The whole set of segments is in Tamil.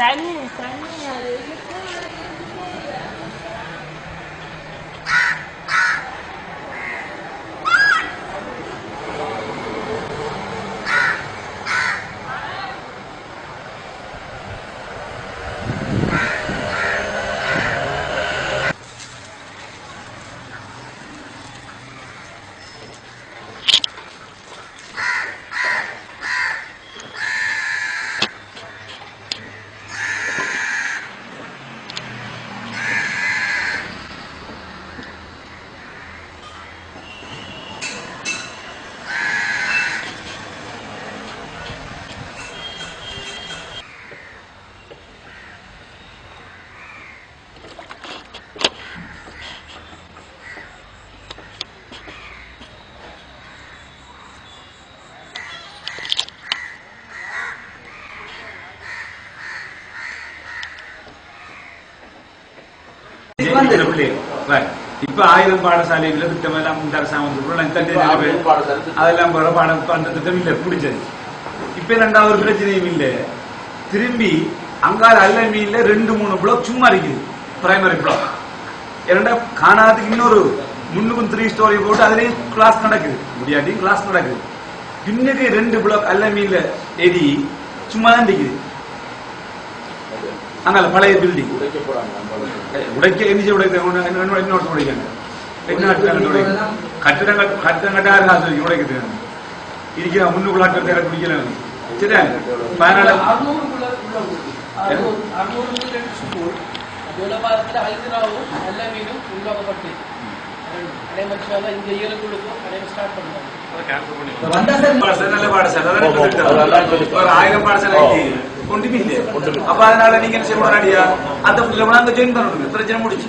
extraña, extraña. பிள்ளைகள். right. இப்ப ஆயிரம் பாடசாலைகள திட்டம் எல்லாம் இந்த அரசாங்கம் வந்து. அதெல்லாம் வர பாடம் பண்ற திட்டம் இல்ல பிடிச்சது இப்ப ரெண்டாவது பிரச்சனையும் இல்ல திரும்பி அங்கால அல்ல மீன்ல ரெண்டு மூணு பிளாக் சும்மா இருக்குது பிரைமரி பிளாக் இரண்டா காணாததுக்கு இன்னொரு முன்னுக்கும் த்ரீ ஸ்டோரி போட்டு அதுலயும் கிளாஸ் நடக்குது முடியாட்டி கிளாஸ் நடக்குது பின்னுக்கு ரெண்டு பிளாக் அல்ல மீன்ல எரி சும்மா தான் இருக்குது அங்கால பழைய பில்டிங் உடைக்க போறாங்க. நம்ம உடைக்க எந்திரிச்சு உடைக்க இன்னொரு இன்னொரு உடைக்காங்க கட்டிடங்கள் கட்டிடம் கட்டாரு காசு உடைக்குது. இருக்கிற முன்னுக்குள்ள கட்டிட குடிக்கல. சரியா? ஸ்கூல் ஜோலபாரத்தில் நல்ல மீனும் உருவாக்கப்பட்டு இந்த இயலுக்குள்ளுக்கும் ஸ்டார்ட் பண்ணுவாங்க ஆயிரம் பாடசாலை ஒன்றுமே இல்லை அப்ப அதனால நீங்க என்ன செய்ய முன்னாடியா அந்த பிள்ளை கூட அங்க ஜாயின் பண்ணணும். பிரச்சனை முடிச்சு.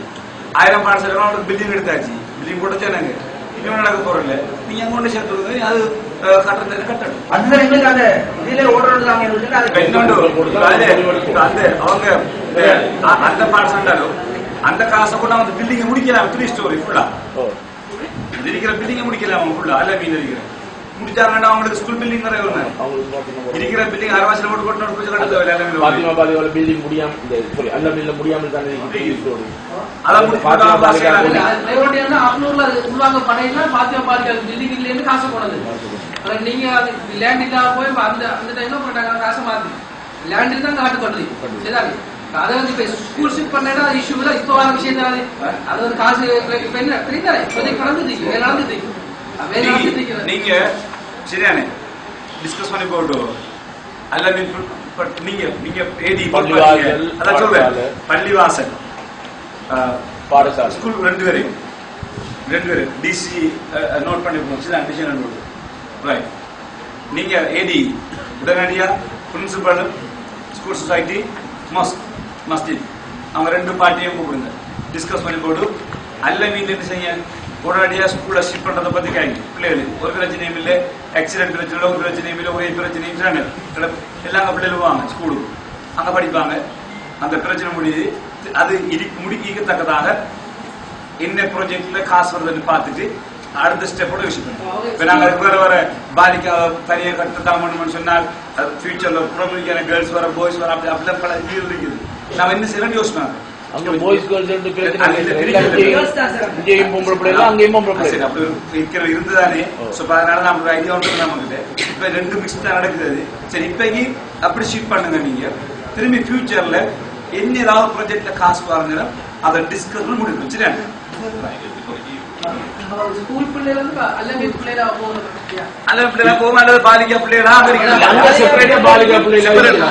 ஆயிரம் பாடசாலை அவங்களுக்கு பில்டிங் எடுத்தாச்சு. பில்டிங் போட்டு சொன்னாங்க இன்னும் நடக்க போறோம் இல்ல. நீங்க அங்க கொண்டு சேர்த்து விடுங்க, அது அஹ், கட்டணத்தை கட்டணும். அதுதான் எங்களுக்கு அந்த இதுல ஓடுறது இப்ப அந்த அவங்க அந்த அந்த காசை கூட அவங்க பில்டிங் முடிக்கலாம். த்ரீ ஸ்டோரி ஃபுல்லா இது இருக்கிற பில்டிங் முடிக்கலாம் அவங்க ஃபுல்லா அல்ல மீன் இருக்கிற. முடிச்சாங்கன்னா அவங்களுக்கு ஸ்கூல் பில்டிங் நிறைய வரும். அவங்களுக்கு பாத்தீங்கன்னா இருக்கிற பில்டிங் அரை வருஷம் போட்டு கொண்டு கொஞ்சம் கட்ட தேவையில்ல எல்லாமே பாத்திமா பாலிவால பில்டிங் முடியாம இந்த sorry, அல்ல மில்ல முடியாமல் தானே. அதான் பாத்திமா போட்டா அறுநூறுல உருவாங்க பில்டிங் இல்லைன்னு காசு போனது. நீங்க அது லேண்ட் இல்லாம போய் அந்த அந்த டைம்ல போட்டாங்க காசை மாத்தி. லேண்ட் தான் காட்டு பண்றீங்க சரிதானே? அதை வந்து இப்ப ஸ்கூல் ஷிஃப்ட் பண்ணா இஷ்யூ இல்ல. இப்போ வர விஷயம் தானே அது வந்து காசு இப்ப என்ன? தெரியுதா இப்போதைக்கு நடந்துட்டு நீங்க- சரியானே. டிஸ்கஸ் பண்ணி போட்டு அல்ல மீன் பட் நீங்க நீங்க ஏடி அதான் சொல்றேன். பள்ளிவாசல். பாடசாலை. ஸ்கூல் ரெண்டு பேரையும் ரெண்டு பேரும் டிசி நோட் பண்ணி போச்சு அடிஷனல் நோட் ரைட் நீங்க ஏடி உடனடியா பிரின்சிபல் ஸ்கூல் சொசைட்டி மஸ்ட் மஸ்ஜித் அவங்க ரெண்டு பார்ட்டியும் கூப்பிடுங்க. டிஸ்கஸ் பண்ணி போட்டு. அல்ல மீன் என்ன செய்ய? உடனடியா ஸ்கூல்ல ஷிஃப்ட் பண்றதை பத்தி கேட்க பிள்ளைகள். ஒரு பிரச்சனையும் இல்லை. ஆக்சிடென்ட் பிரச்சனை ஒரு பிரச்சனையும் இல்லை. ஒரே பிரச்சனையும் இல்லை. எல்லாம் அங்க பிள்ளைகள் வாங்க ஸ்கூலுக்கு அங்க படிப்பாங்க. அந்த பிரச்சனை முடியுது. அது இடி முடிக்கத்தக்கதாக என்ன ப்ராஜெக்ட்ல காசு வருதுன்னு பார்த்துட்டு அடுத்த ஸ்டெப்போட விஷயம். இப்ப நாங்க வர வர பாலிக்கா தனியாக கட்டத்தான் பண்ணணும்னு சொன்னால் ஃபியூச்சர்ல ப்ரொமிக்கான கேர்ள்ஸ் வர பாய்ஸ் வர அப்படி அப்படிலாம் பல இருக்குது. நாம என்ன செய்யலாம் யோசிப்பாங்க. அங்க boys girls ரெண்டு பிரிக்கல. இங்கேயும் பொம்பளை பிள்ளைகள் அங்கேயும் பொம்பளை சரி பிள்ளைகள் அப்படி இருக்கிற இருந்துதானே சோ அதனால நம்ம ஒரு ஐடியா ஒன்று நமக்கு. இப்ப ரெண்டு மிக்ஸ் தான் நடக்குது. அது. சரி இப்பைக்கு அப்படி ஷிஃப்ட் பண்ணுங்க நீங்க. திரும்பி ஃபியூச்சர்ல என்ன ஏதாவது ப்ராஜெக்ட்ல காசு வாங்கினா அதை டிஸ்கஸ் முடிக்கும் சரியா? அல்லது பிள்ளைகளா போகும் அல்லது பாலிக்கா பிள்ளைகளா அங்க இல்ல, அங்க separate ஆ பாலிகா பிள்ளைகளா.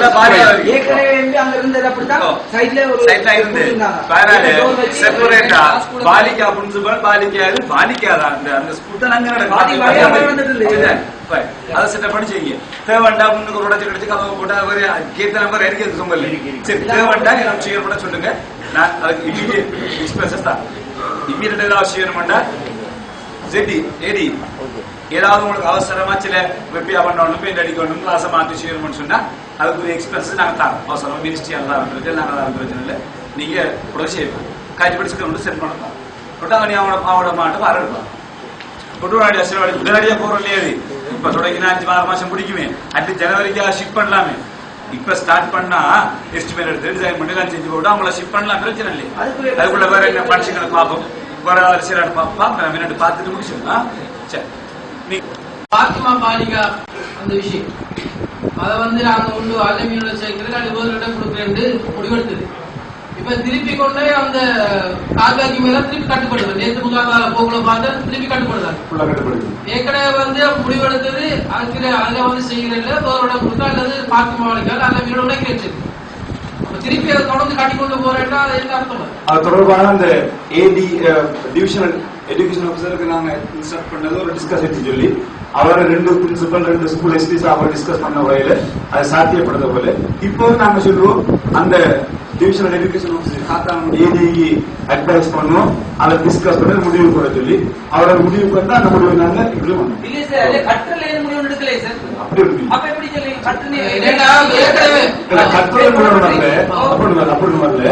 ஏற்கனவே அங்க இருந்தது அப்படித்தான். சைட்ல ஒரு சைட்ல இருந்து கொடுத்திருந்தாங்க. பாராளு door வச்சு செப்பரேட்டா பாலிகா பிரின்சிபல் பாலிக்கா இது பாலிக்கா தான் அந்த அந்த ஸ்கூல் தான் அங்க பாதி பாலிகா வந்துட்டு நடக்கும் இல்லை. Right. அதை செட்டப் பண்ணி செய்யுங்க தேவண்டா முன்னுக்கு ஒரு உடச்சு கிடைச்சு கதவை போட்டா அவரு கேத்த நம்பர் இறக்கி சொங்கல் சரி தேவண்டா நான் ஷேர் பண்ண சொல்லுங்க நான் அதுக்கு இமீடியட் எக்ஸ்பென்சஸ் தான் இமீடியட் ஏதாவது ஷேர் பண்ணா ஜெடி ஏடி ஏதாவது உங்களுக்கு அவசரமா சில வெப்பியா பண்ணணும் பெயிண்ட் அடிக்கணும் கிளாஸ் மாற்றி செய்யணும்னு சொன்னா அதுக்குரிய எக்ஸ்பென்ஸ் நாங்க தரோம். அவசரமா மினிஸ்ட்ரியால் தான் இருக்கு நாங்க தான் பிரச்சனை இல்லை. நீங்க உடனே செய்யணும் காய்ச்சி படிச்சுக்க சென்ட் பண்ணலாம் விட்டா நீ அவனோட அவனோட மாட்டை வரலாம் கொட்டுவாடி அசிரவாடி உடனடியா போறோம் இல்லையா இப்ப தொடங்கினா அஞ்சு ஆறு மாசம் பிடிக்குமே. அட்லீஸ்ட் ஜனவரிக்கா ஷிஃப்ட் பண்ணலாமே. இப்ப ஸ்டார்ட் பண்ணா எஸ்டிமேட் எடுத்து டிசைன் பண்ணி எல்லாம் செஞ்சு போட்டு அவங்கள ஷிப் பண்ணலாம் பிரச்சனை இல்லை அதுக்குள்ள- வேற என்ன மனுஷங்களை பார்ப்போம். வேற சில பார்ப்போம் முன்னாடி பார்த்துட்டு முடிச்சிடலாம். சரி. நீ பாத்திமா பாலிகா அந்த விஷயம். அத வந்து நாங்க ஒண்ணு அலமியோட சேர்க்கிறது அது கொடுக்குறேன்னு முடிவெடுத்தது இப்ப திருப்பி கொண்டு அந்த கால்வாய்க்கு மேல திருப்பி கட்டுப்படுது நேற்று முகால போக்குல பார்த்தா திருப்பி கட்டுப்படுதாங்க ஃபுல்லா கட்டுப்படுது ஏற்கனவே வந்து முடிவெடுத்தது அதுல அதுல வந்து செய்யறதுல இடம் கொடுத்தா அல்லது பாத்திமா பாலிகா அல்ல உடைக்கிறது அப்ப திருப்பி அதை தொடர்ந்து கட்டி கொண்டு போறேன்னா அது என்ன அர்த்தம்? அது தொடர்பான அந்த ஏடி டிவிஷனல் எஜுகேஷன் ஆஃபீஸருக்கு நாங்க இன்ஸ்ட்ரக்ட் பண்ணது ஒரு டிஸ்கஸ் எடுத்து சொல்லி அவரை ரெண்டு பிரின்சிபல் ரெண்டு ஸ்கூல் எஸ்பிஸ் அவர் டிஸ்கஸ் பண்ண வகையில அது சாத்தியப்படுத்த போல. இப்போ நாங்க சொல்லுவோம் அந்த டிவிஷனல் எஜுகேஷன் ஆஃபீஸர் காத்தாங்க ஏடிக்கு அட்வைஸ் பண்ணோம். அதை டிஸ்கஸ் பண்ணி முடிவு கூட சொல்லி அவரோட முடிவுக்கு வந்து அந்த முடிவு நாங்க இம்ப்ளிமெண்ட் இல்ல சார் அது கற்றல் ஏன் முடிவு எடுக்கல சார். அப்படி இருக்கு. அப்ப எப்படி சொல்லி கற்றல் என்னடா, ஏற்கனவே முடிவு வரல. அப்படி வரல அப்படி வரல.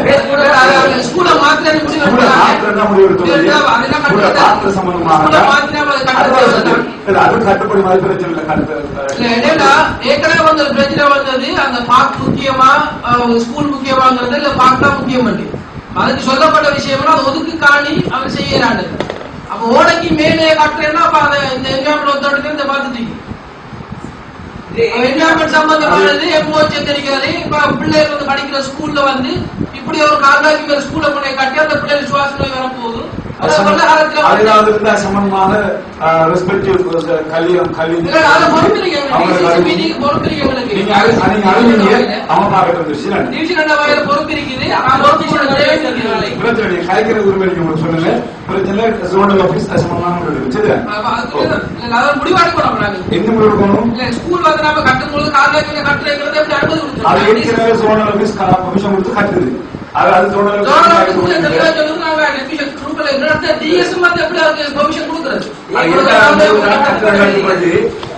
ஸ்கூல மாத்திரம் முடிவு ஸ்கூலை மாத்திரம் தான் முடிவு எடுத்தோம் அதெல்லாம் மாத்திர சம்பந்தமாக அது கட்டுப்படி மாதிரி பிரச்சனை இல்ல கட்டு இல்ல, என்னன்னா, ஏற்கனவே வந்து பார்க் முக்கியமா ஸ்கூல் முக்கியமாங்கிறது இல்ல பார்க் தான் முக்கியம் அதுக்கு சொல்லப்பட்ட விஷயம்னா அது ஒதுக்கு காணி அவர் செய்யறாரு. அப்ப ஓடைக்கு மேலே கட்டுறேன்னா அப்ப அதை இந்த என்விரான்மெண்ட் ஒத்தோடக்கு இந்த பார்த்துட்டீங்க என்விரான்மெண்ட் சம்பந்தமானது எம்ஓ தெரிகிறது இப்ப பிள்ளைகள் வந்து படிக்கிற ஸ்கூல்ல வந்து இப்படி ஒரு கால்வாய்க்கு மேல ஸ்கூல்ல கொண்டு கட்டி அந்த பிள்ளைகள் சுவாச நோய் வரப்போகுது அது கொள்ள காலத்துல வந்து- அதுல இருந்தா சம்பந்தமான ரெஸ்பெக்டிவ் கல்வி. கல்வி. பிரச்சனை காய்கறி உரிமை சொல்லுங்க பிரச்சனை ஜோனல் ஆபீஸ் இல்ல, அதாவது முடிவெடுக்கணும் அது? ஏற்கனவே ஜோனல் ஆபீஸ் பெர்மிஷன் கொடுத்து கட்டுது. அது அது ஜோனல் எப்படி கொடுக்குறது?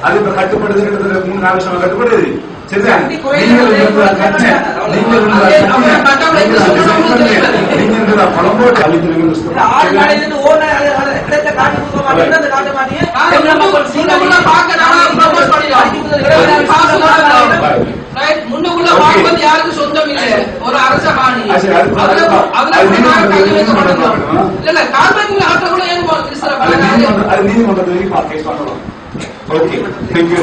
அது இப்ப கட்டுப்படுது கிட்டத்தட்ட மூணு நாலு வருஷமா கட்டுப்படுது சரிதான் நீங்கள் முன்னுக்குள்ள சொந்தம் இல்லை ஒரு அரச காணி அது சரி, அது- அதுல அது- அதுல அது போய் நீங்க நாங்க கை வந்து வைக்க நீங்க மாட்டோம். பண்ணணும். இல்ல கால்வாய்க்குள்ள ஆட்ட கூட ஏன் நீதிமன்றத்தில் பண்ணலாம் ஓகே தேங்க்யூ